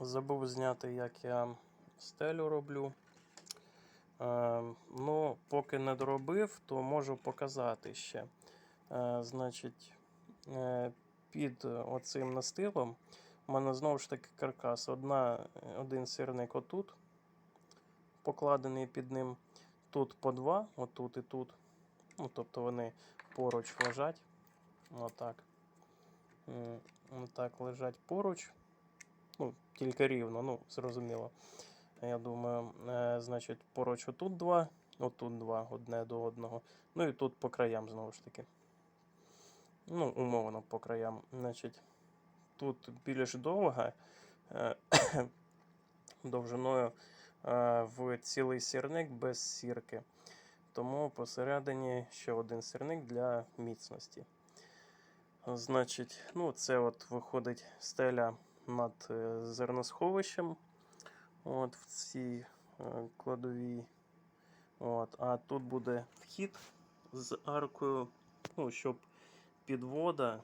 Забув зняти, як я стелю роблю. Е, ну, поки не доробив, то можу показати ще. Е, значить, е, під оцим настилом у мене знову ж таки каркас. Одна, один сирник отут, покладений під ним. Тут по два, отут і тут. Ну, тобто вони поруч лежать. Отак. Отак лежать поруч. Ну, тільки рівно, ну, зрозуміло. Я думаю, е, значить, поруч отут два, отут два, одне до одного. Ну і тут по краям знову ж таки. Ну, умовно по краям. Значить, тут більш довга, е, довжиною е, в цілий сірник без сірки. Тому посередині ще один сірник для міцності. Значить, ну, це от виходить стеля над е, зерносховищем. От в цій е, кладовій. От, а тут буде вхід з аркою, ну, щоб підвода,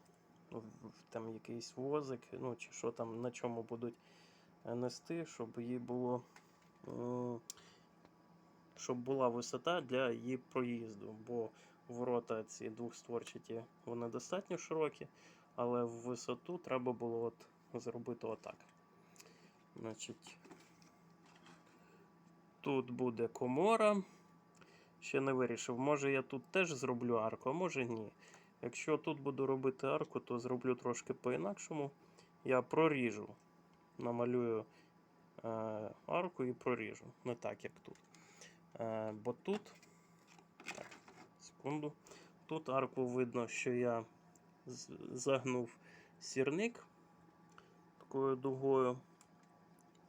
там якийсь возик, ну чи що там, на чому будуть е, нести, щоб їй було. Щоб була висота для її проїзду, бо ворота ці двохстворчаті, вони достатньо широкі, але в висоту треба було от зробити отак. Значить, тут буде комора. Ще не вирішив. Може я тут теж зроблю арку, а може ні. Якщо тут буду робити арку, то зроблю трошки по-інакшому. Я проріжу. Намалюю е, арку і проріжу. Не так, як тут. Е, бо тут. Так, секунду. Тут арку видно, що я загнув сірник такою дугою.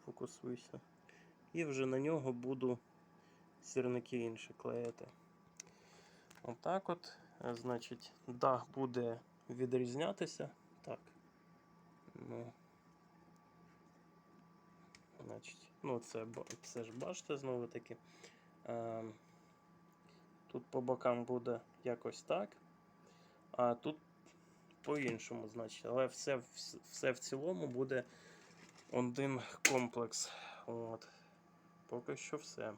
Фокусуйся. І вже на нього буду сірники інші клеїти. Отак от. Е, Значить, дах буде відрізнятися. Так. Ну. Значить, ну це, це ж бачите знову таки. Е, тут по бокам буде якось так. А тут по-іншому, значить. Але все, все в цілому буде один комплекс. От. Поки що все.